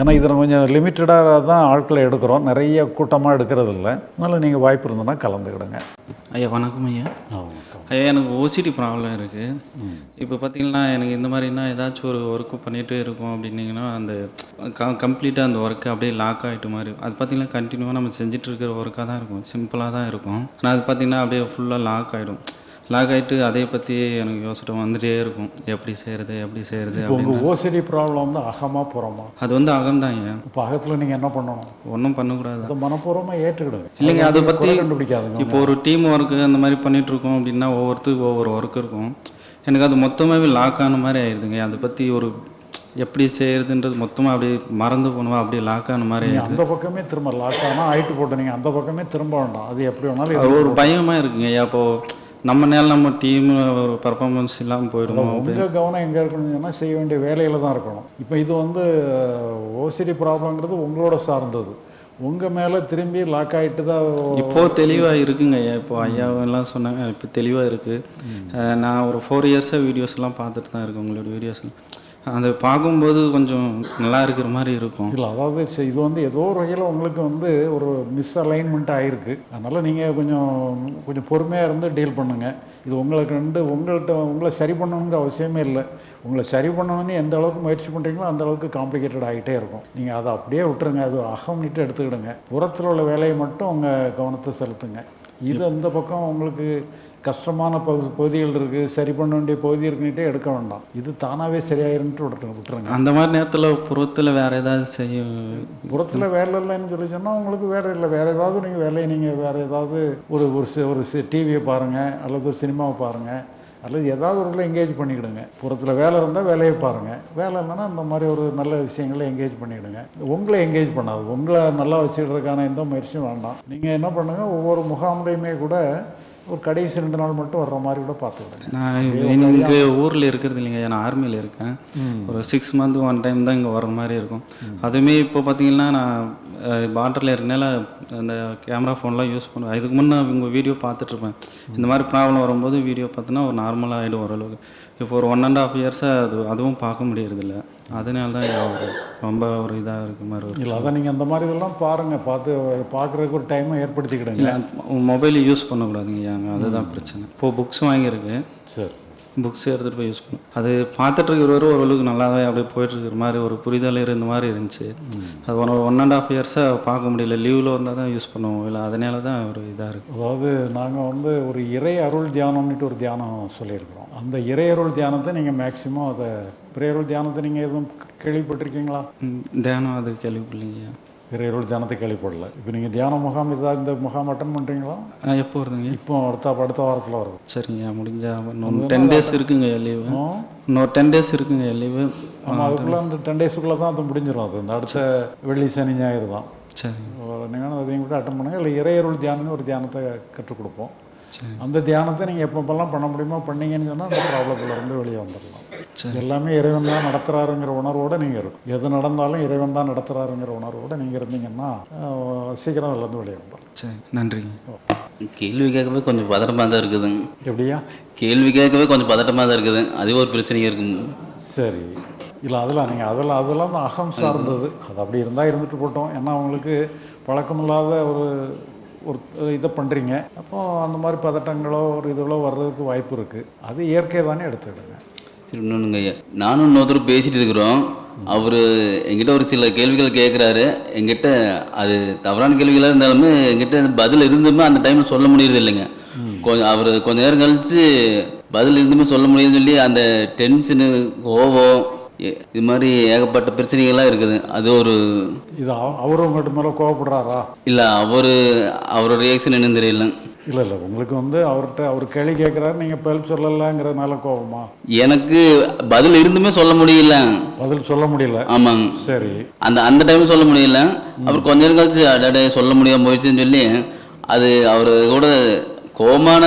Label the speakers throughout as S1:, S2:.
S1: ஏன்னா இதில் கொஞ்சம் லிமிட்டடாக தான் ஆட்களை எடுக்கிறோம். நிறைய கூட்டமாக எடுக்கிறது இல்லை அதனால் நீங்கள் வாய்ப்பு இருந்ததுன்னா கலந்துக்கிடுங்க.
S2: ஐயா வணக்கம் ஐயா. ஐயா எனக்கு ஓசிடி ப்ராப்ளம் இருக்குது இப்போ பார்த்தீங்கன்னா எனக்கு இந்த மாதிரினா ஏதாச்சும் ஒரு ஒர்க்கு பண்ணிகிட்டே இருக்கோம் அப்படின்னீங்கன்னா அந்த க கம்ப்ளீட்டாக அந்த ஒர்க்கு அப்படியே லாக் ஆகிட்ட மாதிரி. அது பார்த்தீங்கன்னா கண்டினியூவாக நம்ம செஞ்சுட்டு இருக்கிற ஒர்க்காக தான் இருக்கும். சிம்பிளாக தான் இருக்கும். ஆனால் அது பார்த்தீங்கன்னா அப்படியே ஃபுல்லாக லாக் ஆகிடும் லாக் ஆகிட்டு அதை பற்றி எனக்கு யோசனை வந்துட்டே இருக்கும். எப்படி செய்கிறது எப்படி செய்கிறது
S1: உங்கள் ஓசிடி ப்ராப்ளம் வந்து அகமாக புறமா?
S2: அது வந்து அகம்தான் ஐயா.
S1: இப்போ அகத்தில் நீங்கள் என்ன பண்ணணும்?
S2: ஒன்றும் பண்ணக்கூடாது.
S1: அதை மனப்பூர்வமாக ஏற்றுக்கிடுங்க.
S2: இல்லைங்க அதை பற்றி
S1: கண்டுபிடிக்காதுங்க.
S2: இப்போ ஒரு டீம் ஒர்க்கு அந்த மாதிரி பண்ணிட்டு இருக்கோம் அப்படின்னா ஒவ்வொருத்தருக்கு ஒவ்வொரு ஒர்க் இருக்கும். எனக்கு அது மொத்தமாகவே லாக் ஆன மாதிரி ஆயிடுதுங்க அதை பற்றி ஒரு எப்படி செய்யறதுன்றது மொத்தமாக அப்படியே மறந்து போனவா அப்படியே லாக் ஆன மாதிரி
S1: அந்த பக்கமே திரும்ப லாக் ஆனால் ஆயிட்டு போட்டு நீங்கள் அந்த பக்கமே திரும்ப வேண்டாம். அது எப்படி வேணாலும்
S2: ஒரு பயமாக இருக்குங்க ஐயா. இப்போ நம்ம நேரம் நம்ம டீம் ஒரு பர்ஃபார்மன்ஸ் இல்லாமல் போயிடுமோ
S1: உங்கள் கவனம் எங்கே இருக்கணும்னு சொன்னா செய்ய வேண்டிய வேலையில் தான் இருக்கணும். இப்போ இது வந்து ஓசிடி ப்ராப்ளங்கிறது உங்களோட சார்ந்தது. உங்கள் மேலே திரும்பி லாக் ஆகிட்டு தான்
S2: இப்போ தெளிவாக இருக்குங்க ஐயா. இப்போ ஐயா எல்லாம் சொன்னாங்க இப்போ தெளிவாக இருக்குது நான் ஒரு ஃபோர் இயர்ஸாக வீடியோஸ்லாம் பார்த்துட்டு தான் இருக்கேன். உங்களோட வீடியோஸ்லாம் அதை பார்க்கும்போது கொஞ்சம் நல்லா இருக்கிற மாதிரி இருக்கும்.
S1: இல்லை அதாவது இது வந்து ஏதோ ஒரு வகையில் உங்களுக்கு வந்து ஒரு மிஸ் அலைன்மெண்ட் ஆகிருக்கு அதனால் நீங்கள் கொஞ்சம் கொஞ்சம் பொறுமையாக இருந்து டீல் பண்ணுங்கள் இது உங்களுக்கு வந்து உங்கள்கிட்ட உங்களை சரி பண்ணணுங்கிற அவசியமே இல்லை. உங்களை சரி பண்ணணும்னு எந்த அளவுக்கு முயற்சி பண்ணுறீங்களோ அந்த அளவுக்கு காம்ப்ளிகேட்டட் ஆகிட்டே இருக்கும். நீங்கள் அதை அப்படியே விட்டுருங்க. அது அகம்னிட்டு எடுத்துக்கிடுங்க. புறத்தில் உள்ள வேலையை மட்டும் உங்கள் கவனத்தை செலுத்துங்க. இது அந்த பக்கம் உங்களுக்கு கஷ்டமான பகு பகுதிகள் இருக்குது சரி பண்ண வேண்டிய பகுதி இருக்குன்னுட்டே எடுக்க வேண்டாம். இது தானாகவே சரியாயிருன்ட்டு விட்டுருங்க விட்டுருங்க.
S2: அந்த மாதிரி நேரத்தில் புறத்தில் வேறு ஏதாவது செய்ய
S1: புறத்தில் வேலை இல்லைன்னு சொல்லி சொன்னால் உங்களுக்கு வேறு இல்லை. வேறு ஏதாவது நீங்கள் வேலையை நீங்கள் வேறு ஏதாவது ஒரு ஒரு சி- ஒரு டிவியை பாருங்கள் அல்லது ஒரு சினிமாவை பாருங்கள் அல்லது ஏதாவது ஒரு எங்கேஜ் பண்ணிக்கிடுங்க. புறத்தில் வேலை இருந்தால் வேலையை பாருங்கள் வேலை இல்லைன்னா இந்த மாதிரி ஒரு நல்ல விஷயங்களை எங்கேஜ் பண்ணிக்கிடுங்க. உங்களை எங்கேஜ் பண்ணாது. உங்களை நல்லா வச்சுக்கிறதுக்கான எந்த முயற்சியும் வேண்டாம். நீங்கள் என்ன பண்ணுங்கள் ஒவ்வொரு முகாம்லையுமே கூட ஒரு கடைசி ரெண்டு நாள் மட்டும் வர்ற மாதிரி கூட பார்த்துக்கிடுங்க.
S2: நான் இங்கே ஊரில் இருக்கிறது இல்லைங்க நான் ஆர்மியில் இருக்கேன். ஒரு சிக்ஸ் மந்த் ஒன் டைம் தான் இங்கே வர மாதிரி இருக்கும். அதுவுமே இப்போ பார்த்தீங்கன்னா நான் பார்டரில் இருக்கனால அந்த கேமரா ஃபோன்லாம் யூஸ் பண்ணுவேன். இதுக்கு முன்னே இவங்க வீடியோ பார்த்துட்ருப்பேன் இந்த மாதிரி ப்ராப்ளம் வரும்போது வீடியோ பார்த்தோன்னா ஒரு நார்மலாக ஆகிடும் ஓரளவுக்கு. இப்போ ஒரு ஒன் அண்ட் ஆஃப் இயர்ஸாக அது அதுவும் பார்க்க முடியறதில்ல. அதனால தான் ரொம்ப ஒரு இதாக இருக்க மாதிரி ஒரு
S1: இல்லை அதான் நீங்கள் அந்த மாதிரி இதெல்லாம் பாருங்கள் பார்த்து பார்க்குறதுக்கு ஒரு டைமை ஏற்படுத்திக்கிடுங்க.
S2: இல்லை மொபைல் யூஸ் பண்ணக்கூடாதுங்க ஏங்க. அதுதான் பிரச்சனை. இப்போது புக்ஸ் வாங்கியிருக்கு.
S1: சரி.
S2: புக்ஸ் எடுத்துகிட்டு போய் யூஸ் பண்ணும் அது பார்த்துட்டு இருக்கிறவரு ஓரளவுக்கு நல்லாவே அப்படியே போயிட்டு இருக்கிற மாதிரி ஒரு புரிதல் இருந்த மாதிரி இருந்துச்சு. அது ஒன் ஒன் அண்ட் ஆஃப் இயர்ஸாக பார்க்க முடியல. லீவில் வந்தால் தான் யூஸ் பண்ணுவோம் இல்லை அதனால தான் ஒரு இதாக இருக்குது
S1: அதாவது நாங்கள் வந்து ஒரு இறை அருள் தியானம்னுட்டு ஒரு தியானம் சொல்லியிருக்கிறோம். அந்த இறை அருள் தியானத்தை நீங்கள் மேக்ஸிமம் அதை இறை அருள் தியானத்தை நீங்கள் எதுவும் கேள்விப்பட்டிருக்கீங்களா?
S2: தியானம் அது கேள்விப்படலைங்க
S1: இறை அருள் தியானத்தை கேள்விப்படல. இப்போ நீங்கள் தியான முகாம் ஏதாவது இந்த முகாம் அட்டன் பண்ணுறீங்களா
S2: எப்போ வருதுங்க?
S1: இப்போ அடுத்த அடுத்த வாரத்தில் வருது.
S2: சரிங்க முடிஞ்சா இன்னொன்று டென் டேஸ் இருக்குங்க லீவு இன்னொரு டென் டேஸ் இருக்குங்க லீவு
S1: ஆமாம் அதுக்குள்ளே அந்த டென் டேஸுக்குள்ளே தான் அது முடிஞ்சிடும் அது. இந்த அடுத்த வெள்ளி சனி ஞாயிறு தான்.
S2: சரிங்க
S1: நீங்கள் அதையும் கூட அட்டன் பண்ணுங்கள் இல்லை இறையருள் தியானம்னு ஒரு தியானத்தை கற்றுக் கொடுப்போம்.
S2: சரி
S1: அந்த தியானத்தை நீங்கள் எப்பப்பெல்லாம் பண்ண முடியுமோ பண்ணீங்கன்னு சொன்னால் அந்த ப்ராப்ளத்துல இருந்து வெளியே வந்துடலாம்
S2: சரி.
S1: எல்லாமே இறைவன் தான் நடத்துகிறாருங்கிற உணர்வோடு நீங்கள் இருக்கும் எது நடந்தாலும் இறைவன் தான் நடத்துகிறாருங்கிற உணர்வோடு நீங்கள் இருந்தீங்கன்னா சீக்கிரம் அதுலேருந்து வெளியே வந்துடலாம்
S2: சரி நன்றிங்க.
S3: கேள்வி கேட்கவே கொஞ்சம் பதட்டமாக தான் இருக்குதுங்க.
S1: எப்படியா?
S3: கேள்வி கேட்கவே கொஞ்சம் பதட்டமாக தான் இருக்குது. அது ஒரு பிரச்சனையாக இருக்குங்க
S1: சரி. இல்லை அதெல்லாம் நீங்கள் அதெல்லாம் அதெல்லாம் அகம் சார்ந்தது. அது அப்படி இருந்தால் இருந்துட்டு போட்டோம். ஏன்னா அவங்களுக்கு பழக்கமில்லாத ஒரு ஒரு இதை பண்ணுறீங்க அப்போ அந்த மாதிரி பதட்டங்களோ ஒரு இதுகளோ வர்றதுக்கு வாய்ப்பு இருக்குது அது இயற்கை தானே எடுத்துக்கிடுங்க.
S3: சரி இன்னொன்றுங்க நானும் இன்னொருத்தர் பேசிட்டு இருக்கிறோம். அவர் எங்கிட்ட ஒரு சில கேள்விகள் கேட்குறாரு எங்கிட்ட அது தவறான கேள்விகளாக இருந்தாலுமே எங்கிட்ட பதில் இருந்துமே அந்த டைமில் சொல்ல முடியறது இல்லைங்க. கொஞ்சம் அவர் கொஞ்ச நேரம் கழிச்சு பதில் இருந்துமே சொல்ல முடியுதுன்னு சொல்லி அந்த டென்ஷனு கோவம் இது மாதிரி ஏகப்பட்ட பிரச்சனைகள்லாம் இருக்குது. அது ஒரு
S1: இது அவ- அவரு உங்கள்கிட்ட மேலே கோவப்படுறாரா?
S3: இல்லை அவர் அவரோட ரியாக்ஷன் என்னன்னு தெரியல.
S1: இல்லை இல்லை உங்களுக்கு வந்து அவர்கிட்ட அவர் கேள்வி கேட்குறாரு நீங்கள் பதில் சொல்லலைங்கிறதுனால கோபமா
S3: எனக்கு பதில் இருந்துமே சொல்ல முடியல.
S1: பதில் சொல்ல முடியல.
S3: ஆமாங்க.
S1: சரி.
S3: அந்த அந்த டைம் சொல்ல முடியல. அப்புறம் கொஞ்ச நேரம் கழிச்சு அடடே சொல்ல முடியாம போயிடுச்சுன்னு சொல்லி அது அவர் கூட கோமான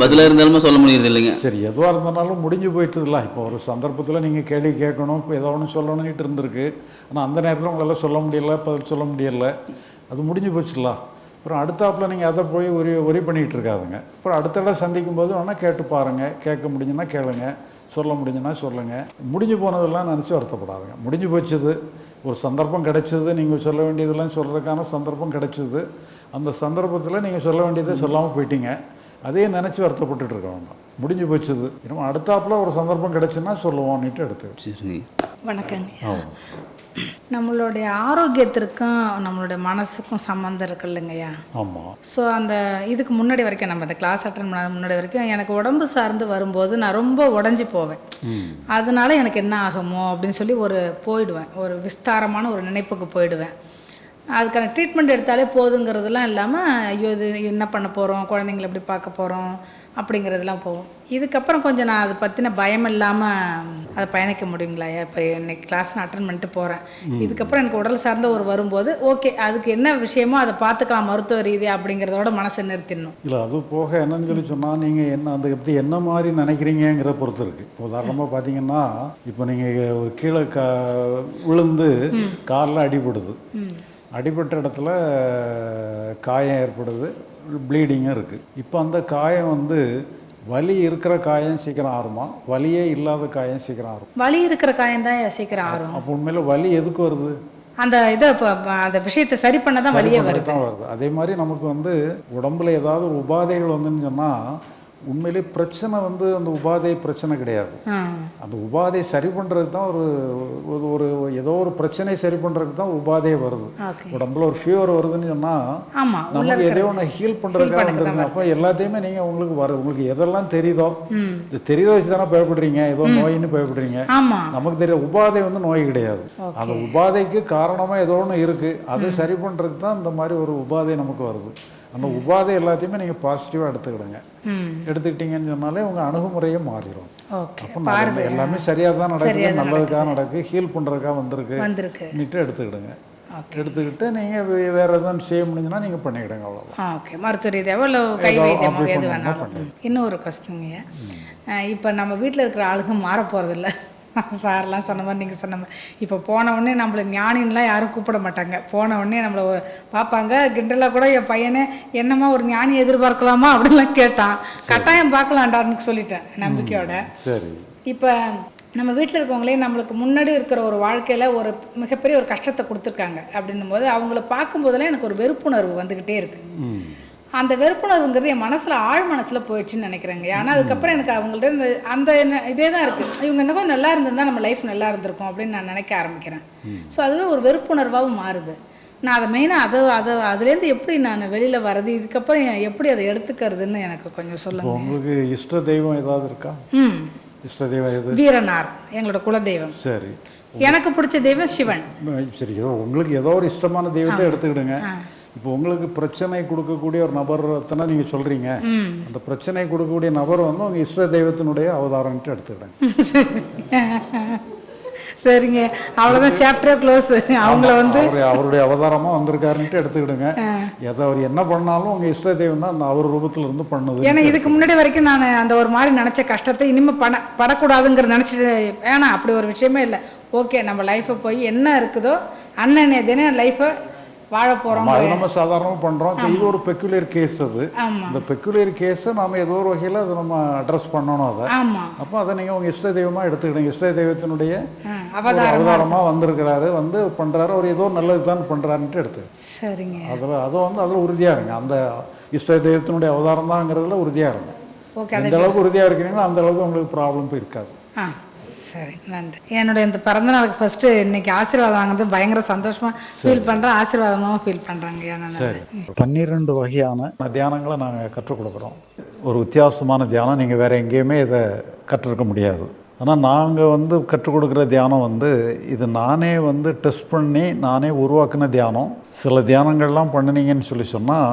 S3: பதிலாக இருந்தாலுமே சொல்ல முடியறது இல்லைங்க.
S1: சரி எதுவாக இருந்தாலும் முடிஞ்சு போயிட்டுதுல இப்போ ஒரு சந்தர்ப்பத்தில் நீங்கள் கேள்வி கேட்கணும் இப்போ ஏதோ ஒன்று சொல்லணும்னுட்டு இருந்திருக்கு. ஆனால் அந்த நேரத்தில் உங்களால் சொல்ல முடியல பதில் சொல்ல முடியல. அது முடிஞ்சு போச்சுல அப்புறம் அடுத்தாப்பில் நீங்கள் அதை போய் ஒரி ஒரி பண்ணிகிட்டு இருக்காதுங்க. அப்புறம் அடுத்த இடம் சந்திக்கும் போது வேணால் கேட்டு பாருங்கள் கேட்க முடிஞ்சுன்னா கேளுங்க. சொல்ல முடிஞ்சுன்னா சொல்லுங்கள் முடிஞ்சு போனதெல்லாம் நினச்சி வருத்தப்படாதுங்க. முடிஞ்சு போச்சுது. ஒரு சந்தர்ப்பம் கிடைச்சது நீங்கள் சொல்ல வேண்டியதெல்லாம் சொல்கிறதுக்கான சந்தர்ப்பம் கிடைச்சது. அந்த சந்தர்ப்பத்தில் நீங்கள் சொல்ல வேண்டியதை சொல்லாமல் போயிட்டீங்க. அதே நினச்சி வருத்தப்பட்டுட்டு இருக்க வேண்டாம் முடிஞ்சு போச்சுது. இன்னும் அடுத்தாப்புல ஒரு சந்தர்ப்பம் கிடைச்சுன்னா சொல்லுவோம்னுட்டு எடுத்து.
S3: சரிங்க.
S4: வணக்கங்க நம்மளுடைய ஆரோக்கியத்திற்கும் நம்மளுடைய மனசுக்கும் சம்மந்தம் இருக்கு இல்லைங்கய்யா?
S1: ஆமாம்
S4: ஸோ அந்த இதுக்கு முன்னாடி வரைக்கும் நம்ம இந்த கிளாஸ் அட்டன் பண்ணாத முன்னாடி வரைக்கும் எனக்கு உடம்பு சார்ந்து வரும்போது நான் ரொம்ப உடஞ்சி போவேன். அதனால எனக்கு என்ன ஆகுமோ அப்படின்னு சொல்லி ஒரு போயிடுவேன். ஒரு விஸ்தாரமான ஒரு நினைப்புக்கு போயிடுவேன். அதுக்கான ட்ரீட்மெண்ட் எடுத்தாலே போதுங்கிறதுலாம் இல்லாமல் ஐயோ இது என்ன பண்ண போகிறோம் குழந்தைங்கள எப்படி பார்க்க போகிறோம் அப்படிங்கிறதுலாம் போகும். இதுக்கப்புறம் கொஞ்சம் நான் அதை பற்றின பயம் இல்லாமல் அதை பயணிக்க முடியுங்களா? இப்போ இன்னைக்கு கிளாஸ் நான் அட்டன் பண்ணிட்டு போகிறேன் இதுக்கப்புறம் எனக்கு உடல் சார்ந்த ஒரு வரும்போது ஓகே அதுக்கு என்ன விஷயமோ அதை பார்த்துக்கலாம் மருத்துவ ரீதியாக அப்படிங்கிறதோட மனசை நிறுத்திடணும்.
S1: இல்லை அது போக என்னன்னு சொல்லி சொன்னால் நீங்கள் என்ன அதை பற்றி என்ன மாதிரி நினைக்கிறீங்கிற பொறுத்து இருக்குது இப்போ உதாரணமாக பார்த்தீங்கன்னா இப்போ நீங்கள் ஒரு கீழே கா விழுந்து காலில் அடிபடுது. அடிபட்ட இடத்துல காயம் ஏற்படுது ப்ளீடிங்கும் இருக்குது இப்போ அந்த காயம் வந்து வலி இருக்கிற காயம் சீக்கிரம் ஆறுமா? வலியே இல்லாத காயம் சீக்கிரம் ஆறும்.
S4: வலி இருக்கிற காயம் தான் சீக்கிரம் ஆறும்.
S1: அப்போ உண்மையில வலி எதுக்கு வருது?
S4: அந்த இதை இப்போ அந்த விஷயத்தை சரி பண்ண தான் வழியே வருது.
S1: தான் வருது. அதே மாதிரி நமக்கு வந்து உடம்புல ஏதாவது உபாதைகள் வந்துன்னு சொன்னால் உண்மையிலே பிரச்சனை வந்து அந்த உபாதை பிரச்சனை கிடையாது. அந்த உபாதை சரி பண்ணுறதுக்கு தான் ஒரு ஒரு- ஏதோ ஒரு பிரச்சனையை சரி பண்ணுறதுக்கு தான் உபாதையே வருது. உடம்புல ஒரு ஃபீவர் வருதுன்னு சொன்னால் நமக்கு எதையோ ஒன்று ஹீல் பண்ணுறதுக்காக வந்துருங்க அப்போ எல்லாத்தையுமே நீங்கள் உங்களுக்கு வர உங்களுக்கு எதெல்லாம் தெரியுதோ இது தெரியுதோ வச்சு தானே பயப்படுறீங்க ஏதோ நோயின்னு பயப்படுறீங்க. நமக்கு தெரிய உபாதை வந்து நோய் கிடையாது. அந்த உபாதைக்கு காரணமாக ஏதோ ஒன்று இருக்குது அதை சரி பண்ணுறதுக்கு தான் இந்த மாதிரி ஒரு உபாதை நமக்கு வருது. அந்த உபாதை எல்லாத்தையுமே நீங்கள் பாசிட்டிவாக எடுத்துக்கிடுங்க. எடுத்துக்கிட்டீங்கன்னு சொன்னாலே உங்கள் அணுகுமுறையே மாறிடும்
S4: ஓகே
S1: அப்போ எல்லாமே சரியாக தான் நடக்குது. நல்லதுக்காக நடக்கு ஹீல் பண்ணுறதுக்காக வந்திருக்கு
S4: வந்திருக்கு.
S1: நீட்டு எடுத்துக்கிடுங்க. எடுத்துக்கிட்டு நீங்கள் வேறு எதுவும் செய்ய முடிஞ்சுன்னா நீங்கள் பண்ணிக்கிடுங்க அவ்வளோதான்
S4: ஆ ஓகே மருத்துவ ரீதியாவோ இல்லை கை வைத்தியமோ எது வேணாலும். இன்னொரு கொஸ்டிங்க இப்போ நம்ம வீட்டில் இருக்கிற ஆளுங்க மாற போகிறதில்ல சார்லாம் சொன்ன மாதிரி நீங்கள் சொன்ன மாதிரி. இப்போ போன உடனே நம்மளை ஞானின்லாம் யாரும் கூப்பிட மாட்டாங்க. போன உடனே நம்மளை பார்ப்பாங்க கிண்டலாக கூட என் பையனே என்னம்மா ஒரு ஞானி எதிர்பார்க்கலாமா? அப்படிலாம் கேட்டான். கட்டாயம் பார்க்கலான்டான்னு சொல்லிட்டேன் நம்பிக்கையோட.
S1: சரி.
S4: இப்போ நம்ம வீட்டில் இருக்கவங்களே நம்மளுக்கு முன்னாடி இருக்கிற ஒரு வாழ்க்கையில் ஒரு மிகப்பெரிய ஒரு கஷ்டத்தை கொடுத்துருக்காங்க. அப்படின்னும் போது அவங்கள பார்க்கும்போதெல்லாம் எனக்கு ஒரு வெறுப்புணர்வு வந்துக்கிட்டே இருக்கு.
S1: ம்.
S4: அந்த வெறுப்புணர்வுங்கிறது என் மனசில் ஆழ் மனசில் போயிடுச்சுன்னு நினைக்கிறேங்க. ஆனால் அதுக்கப்புறம் எனக்கு அவங்கள்ட்ட இந்த அந்த என்ன- இதே தான் இருக்குது இவங்க இன்னும் நல்லா இருந்திருந்தா நம்ம லைஃப் நல்லா இருந்திருக்கும் அப்படின்னு நான் நினைக்க ஆரம்பிக்கிறேன். ஸோ அதுவே ஒரு வெறுப்புணர்வாகவும் மாறுது. நான் அதை மெயினாக அதை அதை அதுலேருந்து எப்படி நான் வெளியில் வர்றது இதுக்கப்புறம் எப்படி அதை எடுத்துக்கிறதுன்னு எனக்கு கொஞ்சம் சொல்லுங்கள்
S1: உங்களுக்கு இஷ்ட தெய்வம் ஏதாவது இருக்கா?
S4: ம்.
S1: இஷ்ட தெய்வம் எது?
S4: வீரனார் எங்களோட குலதெய்வம்.
S1: சரி.
S4: எனக்கு பிடிச்ச தெய்வம் சிவன்.
S1: சரி ஏதோ உங்களுக்கு ஏதோ ஒரு இஷ்டமான தெய்வத்தை எடுத்துக்கிடுங்க. இப்போ உங்களுக்கு பிரச்சனை கொடுக்கக்கூடிய ஒரு நபர் தானே நீங்கள் சொல்கிறீங்க அந்த பிரச்சனை கொடுக்கக்கூடிய நபர் வந்து உங்கள் இஷ்ட தெய்வத்தினுடைய அவதாரம்ட்டு எடுத்துக்கிடுங்க
S4: சரி சரிங்க. அவ்வளோதான் சாப்டரே க்ளோஸ் அவங்கள வந்து
S1: அவர் அவருடைய அவதாரமாக வந்திருக்காருன்ட்டு எடுத்துக்கிடுங்க எதை அவர் என்ன பண்ணாலும் உங்கள் இஷ்ட தெய்வம் தான் அந்த அவர் ரூபத்தில் இருந்து பண்ணுது.
S4: ஏன்னா இதுக்கு முன்னாடி வரைக்கும் நான் அந்த ஒரு மாதிரி நினச்ச கஷ்டத்தை இனிமேல் பட படக்கூடாதுங்கிற நினச்சிட்டு வேணாம் அப்படி ஒரு விஷயமே இல்லை. ஓகே நம்ம லைஃப்பை போய் என்ன இருக்குதோ அண்ணனே தினம் லைஃப்பை வாழ போகிறோம்
S1: அதை நம்ம சாதாரணமாக பண்ணுறோம் இது ஒரு பெக்குலியர் கேஸ் அது. இந்த பெக்குலியர் கேஸை நாம ஏதோ ஒரு வகையில் அதை நம்ம அட்ரஸ் பண்ணணும் அதை. அப்போ அதை நீங்கள் உங்கள் இஷ்ட தெய்வமாக எடுத்துக்கிடுங்க இஷ்ட தெய்வத்தினுடைய
S4: அவதாரம்
S1: அவதாரமாக வந்திருக்கிறாரு. வந்து பண்ணுறாரு அவர் ஏதோ நல்லது தான் பண்ணுறாருன்ட்டு எடுத்துக்கிடுங்க
S4: சரிங்க.
S1: அதில் அதை வந்து அதில் உறுதியாக இருங்க. அந்த இஷ்ட தெய்வத்தினுடைய அவதாரம் தாங்கிறதுல உறுதியாக இருங்க.
S4: ஓகே
S1: எந்த அளவுக்கு உறுதியாக இருக்கிறீங்களோ அந்த அளவுக்கு உங்களுக்கு ப்ராப்ளம் இருக்காது.
S4: ஆ. சரி நன்றி. என்னுடைய இந்த பிறந்த நாளுக்கு ஃபஸ்ட்டு இன்னைக்கு ஆசீர்வாதம் வாங்குறது பயங்கர சந்தோஷமாக ஃபீல் பண்ணுறேன் ஆசீர்வாதமாகவும் ஃபீல் பண்ணுறாங்க நான்
S1: பன்னிரெண்டு வகையான தியானங்களை நாங்கள் கற்றுக் கொடுக்குறோம். ஒரு வித்தியாசமான தியானம் நீங்கள் வேறு எங்கேயுமே இதை கற்றுருக்க முடியாது. ஆனால் நாங்கள் வந்து கற்றுக் கொடுக்குற தியானம் வந்து இது நானே வந்து டெஸ்ட் பண்ணி நானே உருவாக்கின தியானம். சில தியானங்கள்லாம் பண்ணினீங்கன்னு சொல்லி சொன்னால்